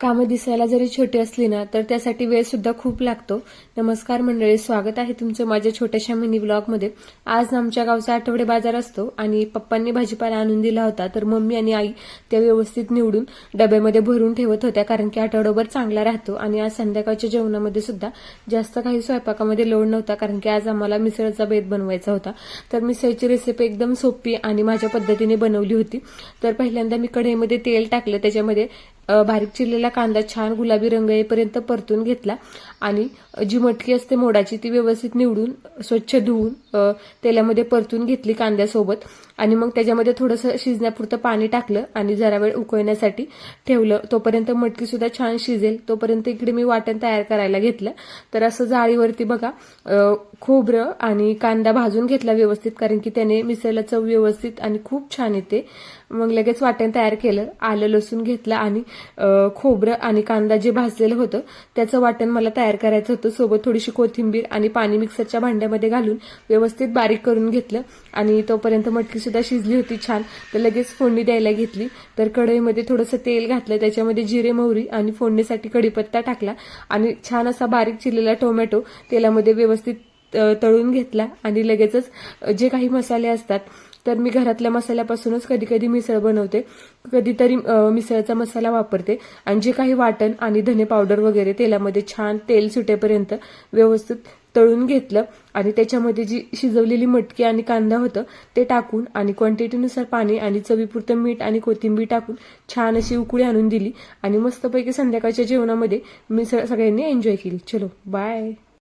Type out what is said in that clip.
कामं दिसायला जरी छोटी असली ना तर त्यासाठी वेळ सुद्धा खूप लागतो. नमस्कार मंडळी स्वागत आहे तुमचं माझ्या छोट्याशा मिनी ब्लॉगमध्ये. आज आमच्या गावचा आठवडे बाजार असतो आणि पप्पांनी भाजीपाला आणून दिला होता तर मम्मी आणि आई त्या व्यवस्थित निवडून डब्यामध्ये भरून ठेवत होत्या कारण की आठवडाभर चांगला राहतो. आणि आज संध्याकाळच्या जेवणामध्ये सुद्धा जास्त काही स्वयंपाकामध्ये लोड नव्हता कारण की आज आम्हाला मिसळचा बेत बनवायचा होता. तर मिसळची रेसिपी एकदम सोपी आणि माझ्या पद्धतीने बनवली होती. तर पहिल्यांदा मी कढईमध्ये तेल टाकलं त्याच्यामध्ये बारीक चिरलेला कांदा छान गुलाबी रंग येईपर्यंत परतून घेतला आणि जी मटकी असते मोडाची ती व्यवस्थित निवडून स्वच्छ धुवून तेलामध्ये परतून घेतली कांद्यासोबत. आणि मग त्याच्यामध्ये थोडंसं शिजण्यापुरतं पाणी टाकलं आणि जरा वेळ उकळण्यासाठी ठेवलं. तोपर्यंत मटकी सुद्धा छान शिजेल. तोपर्यंत इकडे मी वाटण तयार करायला घेतलं. तर असं जाळीवरती बघा खोबरं आणि कांदा भाजून घेतला व्यवस्थित कारण की त्याने मिसळला चव व्यवस्थित आणि खूप छान येते. मग लगेच वाटण तयार केलं आलं लसूण घेतलं आणि खोबरं आणि कांदा जे भाजलेलं होतं त्याचं वाटण मला तयार करायचं होतं. सोबत थोडीशी कोथिंबीर आणि पाणी मिक्सरच्या भांड्यामध्ये घालून व्यवस्थित बारीक करून घेतलं आणि तोपर्यंत मटकी सुद्धा शिजली होती छान. तर लगेच फोडणी द्यायला घेतली. तर कढईमध्ये थोडंसं तेल घातलं त्याच्यामध्ये जिरे मोहरी आणि फोडणीसाठी कढीपत्ता टाकला आणि छान असा बारीक चिरलेला टोमॅटो तेलामध्ये व्यवस्थित तळून घेतला आणि लगेचच जे काही मसाले असतात तर मी घरातल्या मसाल्यापासूनच कधी कधी मिसळ बनवते. कधीतरी मिसळचा मसाला वापरते आणि जे काही वाटण आणि धने पावडर वगैरे तेलामध्ये छान तेल सुटेपर्यंत व्यवस्थित तळून घेतलं आणि त्याच्यामध्ये जी शिजवलेली मटकी आणि कांदा होतं ते टाकून आणि क्वांटिटीनुसार पाणी आणि चवीपुरतं मीठ आणि कोथिंबीर टाकून छान अशी उकळी आणून दिली आणि मस्तपैकी संध्याकाळच्या जेवणामध्ये मी सगळ्यांनी एन्जॉय केली. चलो बाय